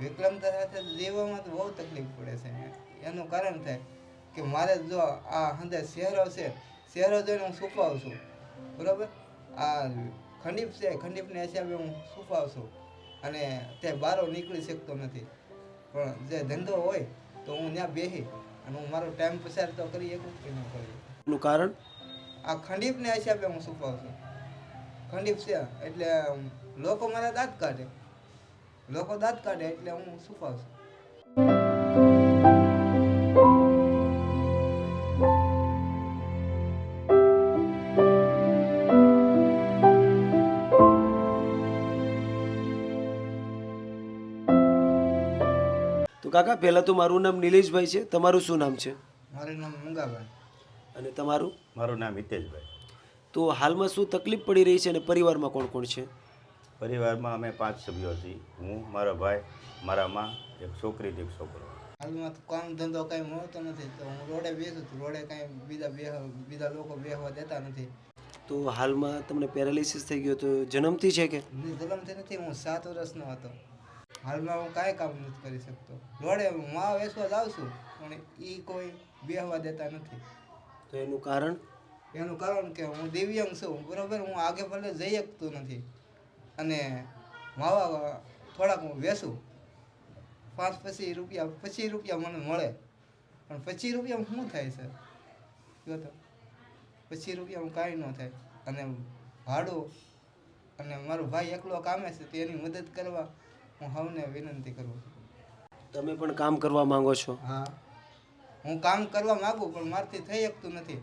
વિકલાંગતા સાથે જીવવામાં તો બહુ તકલીફ પડે છે એનું કારણ થાય કે મારે જો આ હંદે શહેરો છે શહેરો જોઈને હું છુપાવું છું બરાબર? આ ખંડીપ છે ખંડીપને હિસાબે હું છુપાવું છું અને તે બારો નીકળી શકતો નથી. પણ જે ધંધો હોય તો હું ત્યાં બેસી અને હું મારો ટાઈમ પસાર તો કરી શકું કે ન કરી. એનું કારણ? આ ખંડીપને હિસાબે હું છુપાવું છું ખંડીપ છે એટલે લોકો મારા દાંત કાઢે. લોકો દાંત કાઢે એટલે હું સુકાવું છું તો કાકા પહેલાં તો મારું નામ નિલેશભાઈ છે. તમારું શું નામ છે? મારું નામ મુંગાભાઈ. અને તમારું? મારું નામ હિતેશભાઈ. તો હાલમાં શું તકલીફ પડી રહી છે અને પરિવારમાં કોણ કોણ છે? પરિવારમાં અમે પાંચ સભ્યો છીએ. હું મારો ભાઈ મારા માં એક છોકરી એક છોકરો. હાલમાં તો કામ ધંધો કાંઈ મળતો નથી. તો હું રોડે બેસું છું. રોડે કાંઈ બીજા બે બીજા લોકો બેહવા દેતા નથી. તો હાલમાં તમને પેરાલિસિસ થઈ ગયો તો જન્મથી છે કે? જન્મથી નથી. હું સાત વર્ષનો હતો. હાલમાં હું કાંઈ કામ નથી કરી શકતો. રોડે હું માં વેસવા જાઉં છું પણ એ કોઈ બેહવા દેતા નથી. તો એનું કારણ? એનું કારણ કે હું દિવ્યાંગ છું. બરાબર? હું આગે ભલે જઈ શકતો નથી. અને માવા થોડાક હું વેસું પાંચ પછી રૂપિયા પચીસ રૂપિયા મને મળે. પણ પચીસ રૂપિયા શું થાય છે? કહો તો. પચીસ રૂપિયામાં કાંઈ ન થાય. અને ભાડું અને મારો ભાઈ એકલો કામે છે તો એની મદદ કરવા હું સૌને વિનંતી કરું તમે પણ કામ કરવા માંગો છો? હા. હું કામ કરવા માગું પણ મારથી થઈ શકતું નથી.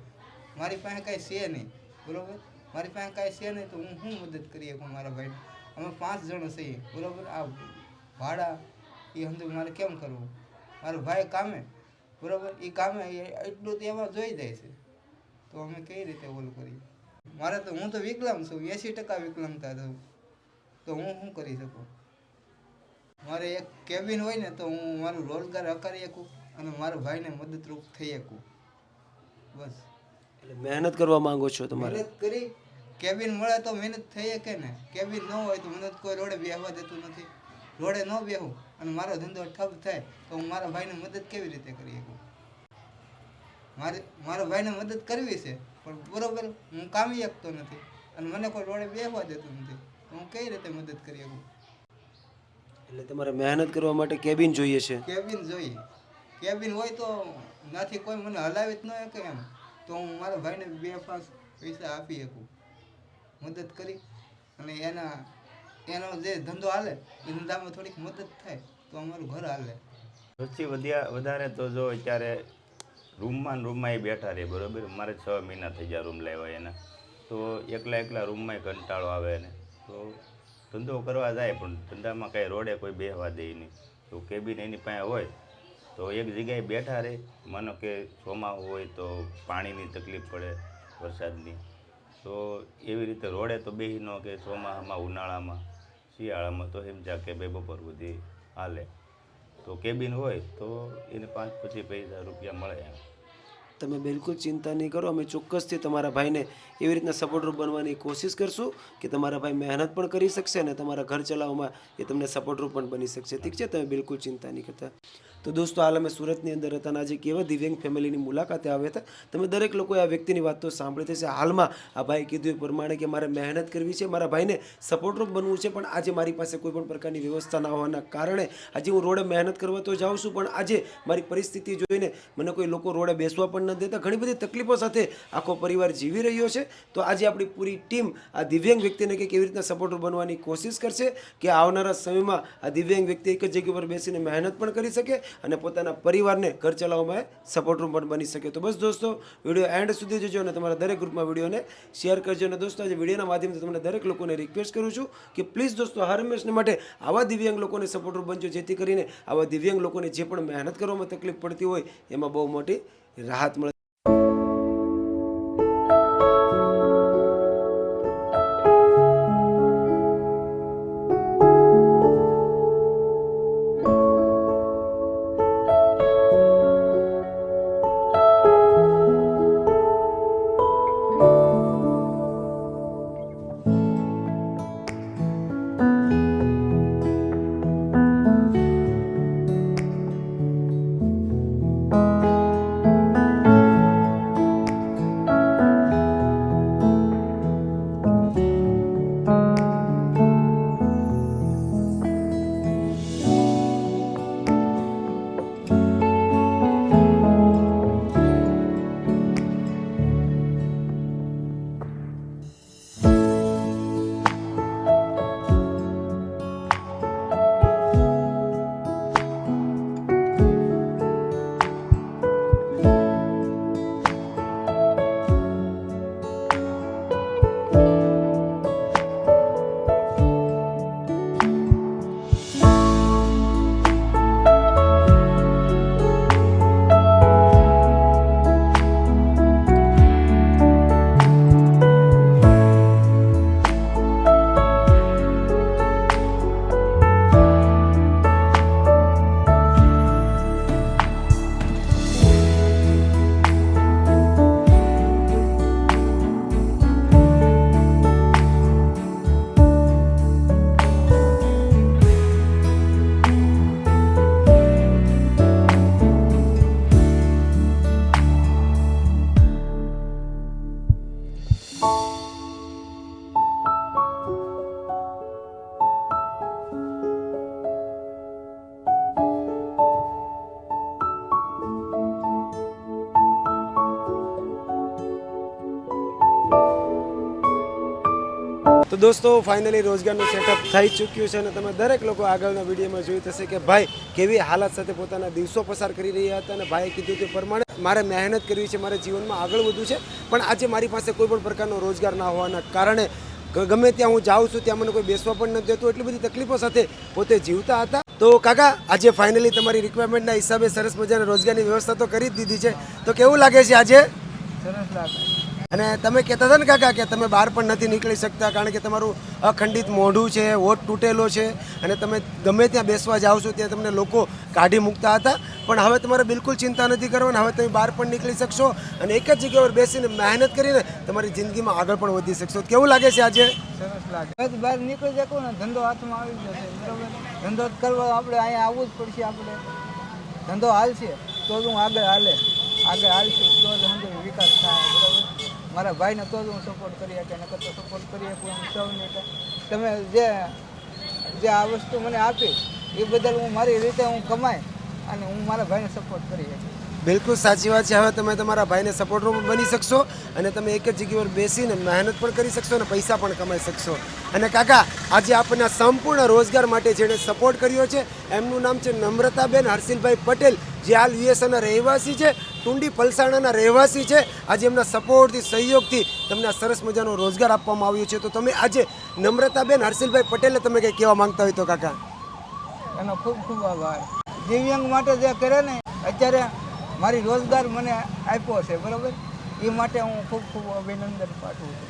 મારી પાસે કાંઈ છે નહીં. બરોબર? મારી પાસે કાંઈ છે નહીં તો હું શું મદદ કરી શકું મારા ભાઈ અમે પાંચ જણ છીએ બરાબર? આ ભાડા એ હંધું મારે કેમ કરવું? મારો ભાઈ કામે બરાબર? એ કામે એટલું તો એમાં જોઈ જાય છે. તો અમે કઈ રીતે ઓલું કરીએ? મારે તો હું તો વિકલાંગ છું એંસી ટકા વિકલાંગતા છું. તો હું શું કરી શકું? મારે એક કેબિન હોય ને તો હું મારું રોજગાર હકારી શકું અને મારા ભાઈને મદદરૂપ થઈ શકું. બસ. એટલે મહેનત કરવા માંગો છો તમારે? મહેનત કરી કેબિન મળે તો મહેનત થઈ શકે ને? કેબિન ન હોય તો મને કોઈ રોડે બેહવા દેતું નથી. રોડે ન બેહું અને મારો ધંધો ઠપ થાય તો હું મારા ભાઈને મદદ કેવી રીતે કરી શકું? મારે મારા ભાઈને મદદ કરવી છે પણ બરોબર હું કામી શકતો નથી અને મને કોઈ રોડે બેહવા દેતું નથી. તો હું કઈ રીતે મદદ કરી શકું? એટલે તમારે મહેનત કરવા માટે કેબિન જોઈએ છે? કેબિન જોઈએ. કેબિન હોય તો નથી કોઈ મને હલાવી જ ન શકે એમ. તો હું મારા ભાઈને બે પાંચ પૈસા આપી શકું. મદદ કરી અને એના, એનો જે ધંધો હાલે, એ ધંધામાં થોડીક મદદ થાય તો અમારું ઘર હાલે. સૌથી વધ્યા, વધારે તો જો અત્યારે રૂમમાં રૂમમાં એ બેઠા રહે, બરાબર? મારે છ મહિના થઈ ગયા રૂમ લેવાય એના. તો એકલા એકલા રૂમમાં કંટાળો આવે ને તો ધંધો કરવા જાય, પણ ધંધામાં કાંઈ રોડે કોઈ બેહવા દે નહીં. તો કેબિન એની પાસે હોય, તો એક જગ્યાએ બેઠા રહે. માનો કે ચોમાસું હોય તો પાણીની તકલીફ પડે વરસાદની. તો એવી રીતે રોડે તો બેસી ન કે ચોમાસામાં ઉનાળામાં, શિયાળામાં તો હેમજા કે બે બપોર સુધી હાલે. તો કેબિન હોય તો એને પાંચ પચીસ પૈસા રૂપિયા મળે તમે બિલકુલ ચિંતા નહીં કરો, અમે ચોક્કસથી તમારા ભાઈને એવી રીતના સપોર્ટરૂપ બનવાની કોશિશ કરશું કે તમારા ભાઈ મહેનત પણ કરી શકશે અને તમારા ઘર ચલાવવામાં એ તમને સપોર્ટરૂપ પણ બની શકશે. ઠીક છે? તમે બિલકુલ ચિંતા નહીં કરતા. તો દોસ્તો, હાલ અમે સુરતની અંદર હતા અને આજે કેવા દિવ્યાંગ ફેમિલીની મુલાકાતે આવ્યા હતા. તમે દરેક લોકોએ આ વ્યક્તિની વાત તો સાંભળી થશે હાલમાં આ ભાઈ કીધું એ પ્રમાણે કે મારે મહેનત કરવી છે, મારા ભાઈને સપોર્ટરૂપ બનવું છે, પણ આજે મારી પાસે કોઈ પણ પ્રકારની વ્યવસ્થા ના હોવાના કારણે આજે હું રોડે મહેનત કરવા તો જાઉં છું, પણ આજે મારી પરિસ્થિતિ જોઈને મને કોઈ લોકો રોડે બેસવા પણ ન દેતા. ઘણી બધી તકલીફો સાથે આખો પરિવાર જીવી રહ્યો છે. તો આજે આપણી પૂરી ટીમ આ દિવ્યાંગ વ્યક્તિને કે કેવી રીતના સપોર્ટર બનવાની કોશિશ કરશે કે આવનારા સમયમાં આ દિવ્યાંગ વ્યક્તિ એક જ જગ્યા પર બેસીને મહેનત પણ કરી શકે અને પોતાના પરિવારને ઘર ચલાવવામાં સપોર્ટરૂમ પણ બની શકે. તો બસ દોસ્તો વીડિયો એન્ડ સુધી જોજો અને તમારા દરેક ગ્રુપમાં વિડીયોને શેર કરજો. અને દોસ્તો, આજે વિડીયોના માધ્યમથી તમને દરેક લોકોને રિક્વેસ્ટ કરું છું કે પ્લીઝ દોસ્તો, હર હંમેશને માટે આવા દિવ્યાંગ લોકોને સપોર્ટરૂપ બનજો. જેથી કરીને આવા દિવ્યાંગ લોકોને જે પણ મહેનત કરવામાં તકલીફ પડતી હોય, એમાં બહુ મોટી રાહત મળે. તો દોસ્તો ફાઇનલી રોજગારનું સેટઅપ થઈ ચૂક્યું છે અને તમે દરેક લોકો આગળના વિડીયોમાં જોયું થશે કે ભાઈ, કેવી હાલત સાથે પોતાના દિવસો પસાર કરી રહ્યા હતા અને ભાઈએ કીધું તે પ્રમાણે મારે મહેનત કરવી છે, મારે જીવનમાં આગળ વધવું છે, પણ આજે મારી પાસે કોઈ પણ પ્રકારનો રોજગાર ના હોવાના કારણે ગમે ત્યાં હું જાઉં છું, ત્યાં મને કોઈ બેસવા પણ નથી દેતું, એટલી બધી તકલીફો સાથે પોતે જીવતા હતા. તો કાકા, આજે ફાઇનલી તમારી રિક્વાયરમેન્ટના હિસાબે સરસ મજાની રોજગારની વ્યવસ્થા તો કરી જ દીધી છે. તો કેવું લાગે છે આજે? સરસ લાગે. અને તમે કહેતા હતા ને કાકા કે તમે બહાર પણ નથી નીકળી શકતા, કારણ કે તમારું અખંડિત મોઢું છે, હોઠ તૂટેલો છે અને તમે ગમે ત્યાં બેસવા જાઓ છો ત્યાં તમને લોકો કાઢી મૂકતા હતા. પણ હવે તમારે બિલકુલ ચિંતા નથી કરવાની, હવે તમે બહાર પણ નીકળી શકશો અને એક જ જગ્યા પર બેસીને મહેનત કરીને તમારી જિંદગીમાં આગળ પણ વધી શકશો. કેવું લાગે છે આજે? સરસ લાગે. બહાર નીકળી શકો ને, ધંધો હાથમાં આવી જશે. બરોબર? ધંધો કરવો આપણે અહીંયા આવવું જ પડશે આપણે. ધંધો હાલશે, તો જ હું આગળ હાલે. આગળ હાલશે, તો ધંધો વિકાસ થાય. મારા ભાઈને તો જ હું સપોર્ટ કરી શકે નકર તો સપોર્ટ કરી શકું હું સૌને તમે જે જે આ વસ્તુ મને આપી, એ બદલ હું મારી રીતે હું કમાય અને હું મારા ભાઈને સપોર્ટ કરી શકું. બિલકુલ સાચી વાત છે. હવે તમે તમારા ભાઈને સપોર્ટર પણ બની શકશો અને તમે એક જ જગ્યા પર બેસીને મહેનત પણ કરી શકશો અને પૈસા પણ કમાઈ શકશો. અને કાકા, આજે આપણને સંપૂર્ણ રોજગાર માટે જેણે સપોર્ટ કર્યો છે, એમનું નામ છે નમ્રતાબેન હર્ષિલભાઈ પટેલ, જે હાલ યુએસએના રહેવાસી છે. ટુંડી પલસાણાના રહેવાસી છે. આજે એમના સપોર્ટથી સહયોગથી તમને આ સરસ મજાનો રોજગાર આપવામાં આવ્યો છે. તો તમે આજે નમ્રતાબેન હર્ષિલભાઈ પટેલને તમે કંઈ કહેવા માંગતા હોય તો કાકા. એનો ખૂબ ખૂબ આભાર. દિવ્યાંગ માટે જે કરે ને અત્યારે મારી રોજગાર મને આપ્યો છે બરાબર? એ માટે હું ખૂબ ખૂબ અભિનંદન પાઠવું છું.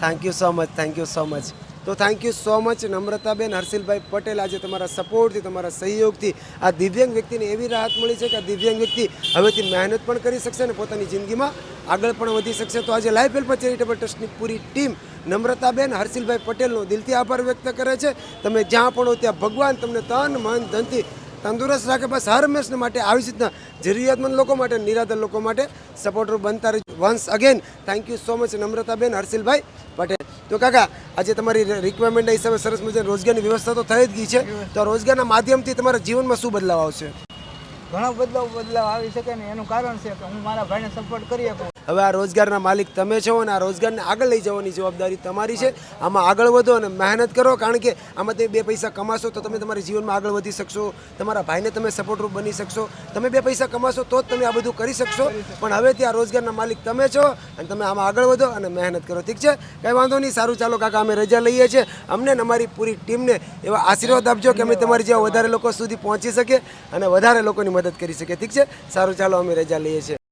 Thank you so much thank you so much તો thank you so much Namrataben, Harshilbhai Patel આજે તમારા સપોર્ટથી તમારા સહયોગથી આ દિવ્યાંગ વ્યક્તિને એવી રાહત મળી છે કે આ દિવ્યાંગ વ્યક્તિ હવેથી મહેનત પણ કરી શકશે અને પોતાની જિંદગીમાં આગળ પણ વધી શકશે. તો આજે લાઈફ હેલ્પ ચેરિટેબલ ટ્રસ્ટની પૂરી ટીમ નમ્રતાબેન, હર્ષિલભાઈ પટેલનો દિલથી આભાર વ્યક્ત કરે છે. તમે જ્યાં પણ હો ત્યાં ભગવાન તમને તન, મન, ધનથી તંદુરસ્ત રાખે, બસ હર હંમેશને માટે આવી રીતના જરૂરિયાતમંદ લોકો માટે, નિરાધાર લોકો માટે સપોર્ટર બનતા રહી once again thank you so much Namrataben, Harshilbhai Patel. તો કાકા, આજે તમારી રિક્વાયરમેન્ટના હિસાબે સરસ મજાની રોજગારની વ્યવસ્થા તો થઈ જ ગઈ છે. તો રોજગારના માધ્યમથી તમારા જીવનમાં શું બદલાવ આવશે? ઘણો બદલાવ બદલાવ આવી શકે ને એનું કારણ છે કે હું મારા ભાઈને સપોર્ટ કરી શકું. હવે આ રોજગારના માલિક તમે છો અને આ રોજગારને આગળ લઈ જવાની જવાબદારી તમારી છે. આમાં આગળ વધો અને મહેનત કરો, કારણ કે આમાં તમે બે પૈસા કમાશો તો તમે તમારા જીવનમાં આગળ વધી શકશો. તમારા ભાઈને તમે સપોર્ટરૂપ બની શકશો. તમે બે પૈસા કમાશો તો જ તમે આ બધું કરી શકશો. પણ હવે ત્યાં રોજગારના માલિક તમે છો અને તમે આમાં આગળ વધો અને મહેનત કરો. ઠીક છે? કંઈ વાંધો નહીં, સારું. ચાલો કાકા, અમે રજા લઈએ છીએ. અમને અમારી પૂરી ટીમને એવા આશીર્વાદ આપજો કે અમે તમારી જેવા વધારે લોકો સુધી પહોંચી શકીએ અને વધારે લોકોની મદદ કરી શકીએ. ઠીક છે? સારું. ચાલો, અમે રજા લઈએ છીએ.